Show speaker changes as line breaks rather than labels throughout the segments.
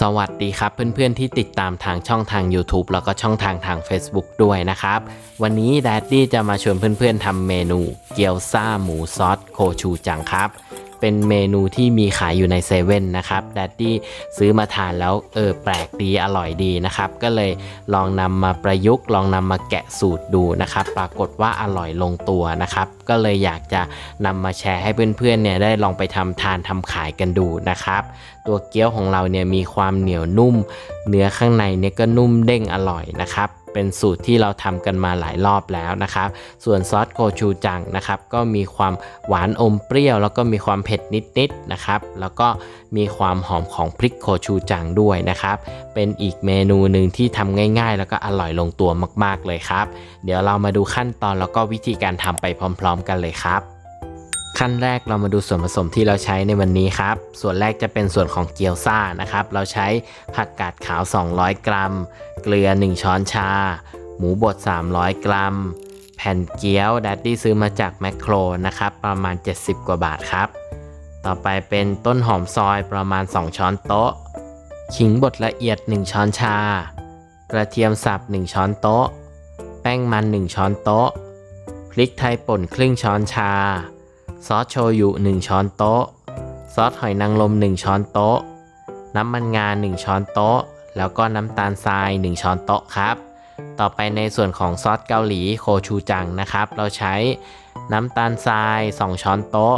สวัสดีครับเพื่อนๆที่ติดตามทางช่องทาง YouTube แล้วก็ช่องทางทาง Facebook ด้วยนะครับ วันนี้แดดดี้จะมาชวนเพื่อนๆทำเมนู เกี๊ยวซ่าหมูซอสโคชูจังครับ เป็นเมนูที่มีขายอยู่ในเซเว่นนะครับแดดดี้ซื้อมาทานแล้วเออแปลกดีอร่อยดีนะครับ ก็เลยลองนำมาประยุกต์ ลองนำมาแกะสูตรดูนะครับ ปรากฏว่าอร่อยลงตัวนะครับ ก็เลยอยากจะนำมาแชร์ให้เพื่อนๆเนี่ยได้ลองไปทำทานทำขายกันดูนะครับ ตัวเกี๊ยวของเราเนี่ยมีความเหนียวนุ่ม เนื้อข้างในเนี่ยก็นุ่มเด้งอร่อยนะครับ เป็นสูตรที่เราทำกันมาหลายรอบแล้วนะครับ ส่วนซอสโคชูจังนะครับ ก็มีความหวานอมเปรี้ยว แล้วก็มีความเผ็ดนิดๆนะครับ แล้วก็มีความหอมของพริกโคชูจังด้วยนะครับ เป็นอีกเมนูหนึ่งที่ทำง่าย ๆ แล้วก็อร่อยลงตัวมากๆเลยครับ เดี๋ยวเรามาดูขั้นตอนแล้วก็วิธีการทำไปพร้อม ๆ กันเลยครับ ขั้นแรกเรามาดูส่วนผสมที่เราใช้ในวันนี้ครับ ส่วนแรกจะเป็นส่วนของเกี๊ยวซ่านะครับ เราใช้ผักกาดขาว 200 กรัม เกลือ 1 ช้อนชา หมูบด 300 กรัม แผ่นเกี๊ยวดัดดี้ซื้อมาจากแมคโครนะครับ ประมาณ 70 กว่าบาทครับ ต่อไปเป็นต้นหอมซอยประมาณ 2 ช้อนโต๊ะ ขิงบดละเอียด 1 ช้อนชา กระเทียมสับ 1 ช้อนโต๊ะ แป้งมัน 1 ช้อนโต๊ะ พริกไทยป่นครึ่งช้อนชา ซอสโชยุ 1 ช้อนโต๊ะ ซอสหอยนางรม1 ช้อนโต๊ะ น้ำมันงา 1 ช้อนโต๊ะ แล้วก็น้ำตาลทราย 1 ช้อนโต๊ะครับ ต่อไปในส่วนของซอสเกาหลีโคชูจังนะครับ เราใช้น้ำตาลทราย 2 ช้อนโต๊ะ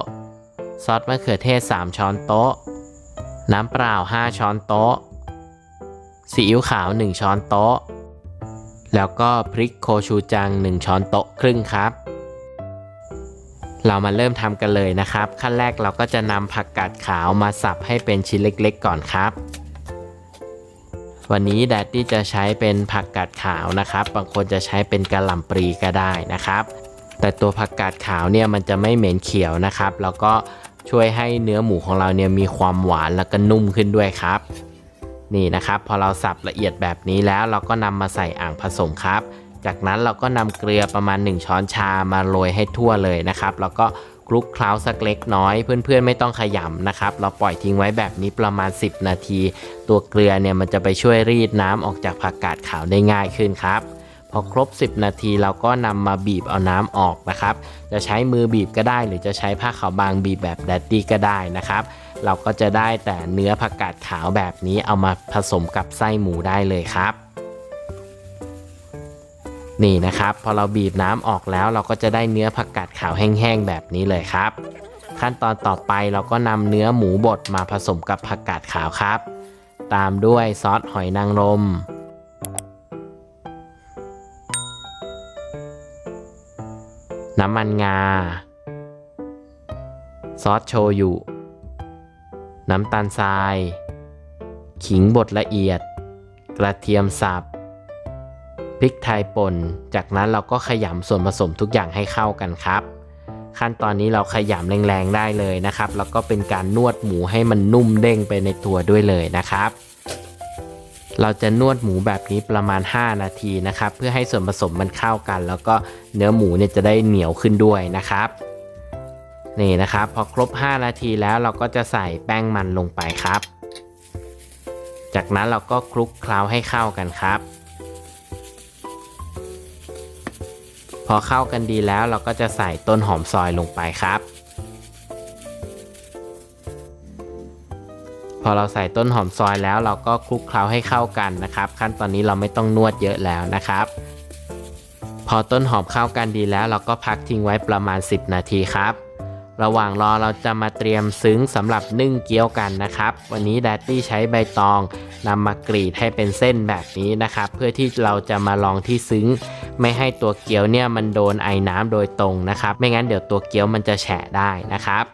ซอสมะเขือเทศ 3 ช้อนโต๊ะ น้ำเปล่า 5 ช้อนโต๊ะ ซีอิ๊วขาว 1 ช้อนโต๊ะ แล้วก็พริกโคชูจัง 1 ช้อนโต๊ะครึ่งครับ เรามาเริ่มทำกันเลยนะครับ ขั้นแรกเราก็จะนำผักกาดขาวมาสับให้เป็นชิ้นเล็กๆก่อนครับ วันนี้แดดดี้จะใช้เป็นผักกาดขาวนะครับ บางคนจะใช้เป็นกระหล่ำปลีก็ได้นะครับ แต่ตัวผักกาดขาวเนี่ยมันจะไม่เหม็นเขียวนะครับ แล้วก็ช่วยให้เนื้อหมูของเราเนี่ยมีความหวานแล้วก็นุ่มขึ้นด้วยครับ นี่นะครับ พอเราสับละเอียดแบบนี้แล้วเราก็นำมาใส่อ่างผสมครับ จากนั้นเราก็นำเกลือประมาณ 1 ช้อนชามาโรยให้ทั่วเลยนะครับแล้วก็คลุกเคล้าสักเล็กน้อย เพื่อนๆไม่ต้องขยำนะครับเราปล่อยทิ้งไว้แบบนี้ประมาณ 10 นาที ตัวเกลือเนี่ยมันจะไปช่วยรีดน้ำออกจากผักกาดขาวได้ง่ายขึ้นครับพอครบ 10 นาทีเราก็นำมาบีบเอาน้ำออกนะครับ จะใช้มือบีบก็ได้ หรือจะใช้ผ้าขาวบางบีบแบบแดดดี้ก็ได้นะครับ เราก็จะได้แต่เนื้อผักกาดขาวแบบนี้เอามาผสมกับไส้หมูได้เลยครับ นี่นะครับ พอเราบีบน้ำออกแล้วเราก็จะได้เนื้อผักกาดขาวแห้งๆแบบนี้เลยครับ ขั้นตอนต่อไปเราก็นำเนื้อหมูบดมาผสมกับผักกาดขาวครับ ตามด้วยซอสหอยนางรมน้ำมันงา ซอสโชยุ น้ำตาลทราย ขิงบดละเอียด กระเทียมสับ พริกไทยป่น จากนั้นเราก็ขยำส่วนผสมทุกอย่างให้เข้ากันครับ ขั้นตอนนี้เราขยำแรงๆได้เลยนะครับ แล้วก็เป็นการนวดหมูให้มันนุ่มเด้งไปในตัวด้วยเลยนะครับ เราจะนวดหมูแบบนี้ประมาณ 5 นาทีนะครับ เพื่อให้ส่วนผสมมันเข้ากัน แล้วก็เนื้อหมูเนี่ยจะได้เหนียวขึ้นด้วยนะครับนี่นะครับพอครบ 5 นาทีแล้วเราก็จะใส่แป้งมันลงไปครับ จากนั้นเราก็คลุกเคล้าให้เข้ากันครับ พอเข้ากันดีแล้วเราก็จะใส่ต้นหอมซอยลงไปครับ พอเราใส่ต้นหอมซอยแล้วเราก็คลุกเคล้าให้เข้ากันนะครับ ขั้นตอนนี้เราไม่ต้องนวดเยอะแล้วนะครับ พอต้นหอมเข้ากันดีแล้ว เราก็พักทิ้งไว้ประมาณ 10 นาทีครับ ระหว่างรอเราจะมาเตรียมซึ้งสำหรับนึ่งเกี๊ยวกันนะครับ วันนี้แดดดี้ใช้ใบตองนำมากรีดให้เป็นเส้นแบบนี้นะครับ เพื่อที่เราจะมาลองที่ซึ้ง ไม่ให้ตัวเกี๊ยวเนี่ยมันโดนไอ้น้ำโดยตรงนะครับ ไม่งั้นเดี๋ยวตัวเกี๊ยวมันจะแฉะได้นะครับ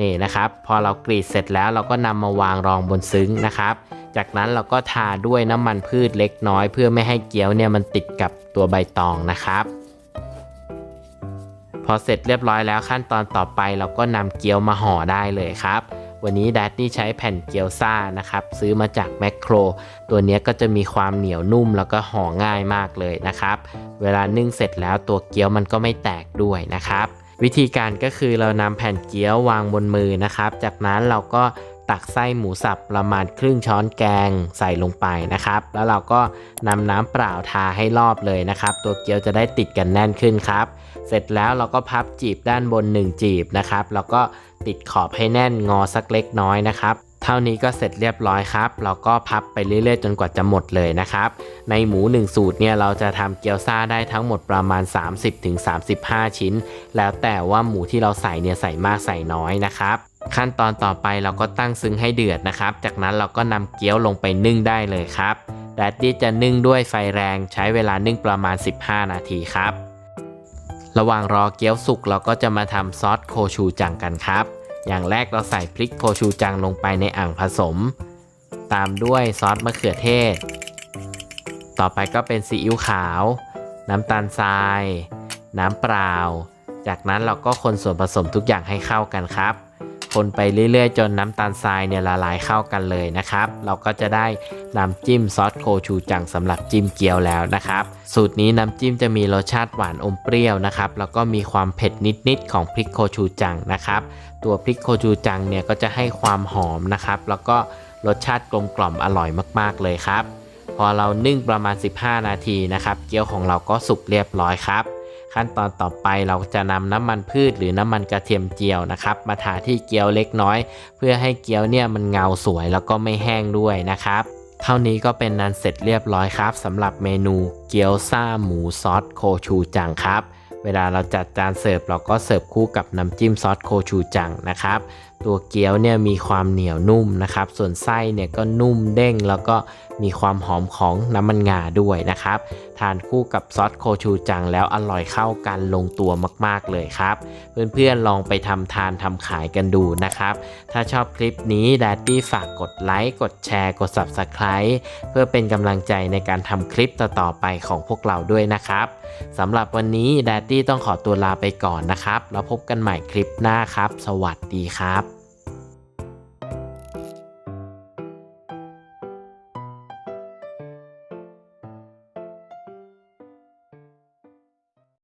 นี่นะครับพอเรากรีดเสร็จแล้วเราก็นำมาวางรองบนซึ้งนะครับ จากนั้นเราก็ทาด้วยน้ำมันพืชเล็กน้อย เพื่อไม่ให้เกี๊ยวเนี่ยมันติดกับตัวใบตองนะครับ พอเสร็จเรียบร้อยแล้วขั้นตอนต่อไปเราก็นำเกี๊ยวมาห่อได้เลยครับ วันนี้แดดนี่ใช้แผ่นเกี๊ยวซ่านะครับ ซื้อมาจากแมคโคร ตัวนี้ก็จะมีความเหนียวนุ่มแล้วก็ห่อง่ายมากเลยนะครับ เวลานึ่งเสร็จแล้วตัวเกี๊ยวมันก็ไม่แตกด้วยนะครับ วิธีการก็คือเรานำแผ่นเกี๊ยววางบนมือนะครับ จากนั้นเราก็ ตักไส้หมูสับประมาณครึ่งช้อนแกงใส่ลงไปนะครับ แล้วเราก็นำน้ำเปล่าทาให้รอบเลยนะครับ ตัวเกี๊ยวจะได้ติดกันแน่นขึ้นครับ เสร็จแล้วเราก็พับจีบด้านบน 1 จีบนะครับ แล้วก็ติดขอบให้แน่นงอสักเล็กน้อยนะครับเท่านี้ก็เสร็จเรียบร้อยครับ เราก็พับไปเรื่อยๆ จนกว่าจะหมดเลยนะครับ ในหมู 1 สูตรเนี่ยเราจะทำเกี๊ยวซ่าได้ทั้งหมดประมาณ 30-35 ชิ้น แล้วแต่ว่าหมูที่เราใส่เนี่ยใส่มากใส่น้อยนะครับ ขั้นตอนต่อไปเราก็ตั้งซึ้งให้เดือดนะครับ จากนั้นเราก็นำเกี๊ยวลงไปนึ่งได้เลยครับแดดดี้จะนึ่งด้วยไฟแรงใช้เวลานึ่งประมาณ 15 นาทีครับ ระหว่างรอเกี๊ยวสุกเราก็จะมาทำซอสโคชูจังกันครับ อย่างแรกเราใส่พริกโคชูจังลงไปในอ่างผสม ตามด้วยซอสมะเขือเทศ ต่อไปก็เป็นซีอิ๊วขาว น้ำตาลทราย น้ำเปล่า จากนั้นเราก็คนส่วนผสมทุกอย่างให้เข้ากันครับ คนไปเรื่อยๆ จนน้ำตาลทรายเนี่ยละลายเข้ากันเลยนะครับ เราก็จะได้น้ำจิ้มซอสโคชูจังสำหรับจิ้มเกี๊ยวแล้วนะครับ สูตรนี้น้ำจิ้มจะมีรสชาติหวานอมเปรี้ยวนะครับ แล้วก็มีความเผ็ดนิดๆของพริกโคชูจังนะครับ ตัวพริกโคชูจังเนี่ยก็จะให้ความหอมนะครับ แล้วก็รสชาติกลมกล่อมอร่อยมากๆเลยครับ พอเรานึ่งประมาณ 15 นาทีนะครับ เกี๊ยวของเราก็สุกเรียบร้อยครับ ขั้นตอนต่อไปเราจะนำน้ำมันพืชหรือน้ำมันกระเทียมเจียวนะครับ มาทาที่เกี๊ยวเล็กน้อย เพื่อให้เกี๊ยวเนี่ยมันเงาสวยแล้วก็ไม่แห้งด้วยนะครับเท่านี้ก็เป็นนันเสร็จเรียบร้อยครับสำหรับเมนูเกี๊ยวซ่าหมูซอสโคชูจังครับ เวลาเราจัดจานเสิร์ฟเราก็เสิร์ฟคู่กับน้ำจิ้มซอสโคชูจังนะครับ ตัวเกี๊ยวเนี่ยมีความเหนียวนุ่มนะครับ ส่วนไส้เนี่ยก็นุ่มเด้งแล้วก็มีความหอมของน้ำมันงาด้วยนะครับ ทานคู่กับซอสโคชูจังแล้วอร่อยเข้ากันลงตัวมากๆเลยครับ เพื่อนๆลองไปทำทานทำขายกันดูนะครับ ถ้าชอบคลิปนี้ดดดี้ฝากกดไลค์กดแชร์กด Subscribe เพื่อเป็นกำลังใจในการทำคลิปต่อๆไปของพวกเราด้วยนะครับสำหรับวันนี้ด a ตี้ต้องขอตัวลาไปก่อนนะครับ แล้วพบกันใหม่คลิปหน้าครับ สวัสดีครับ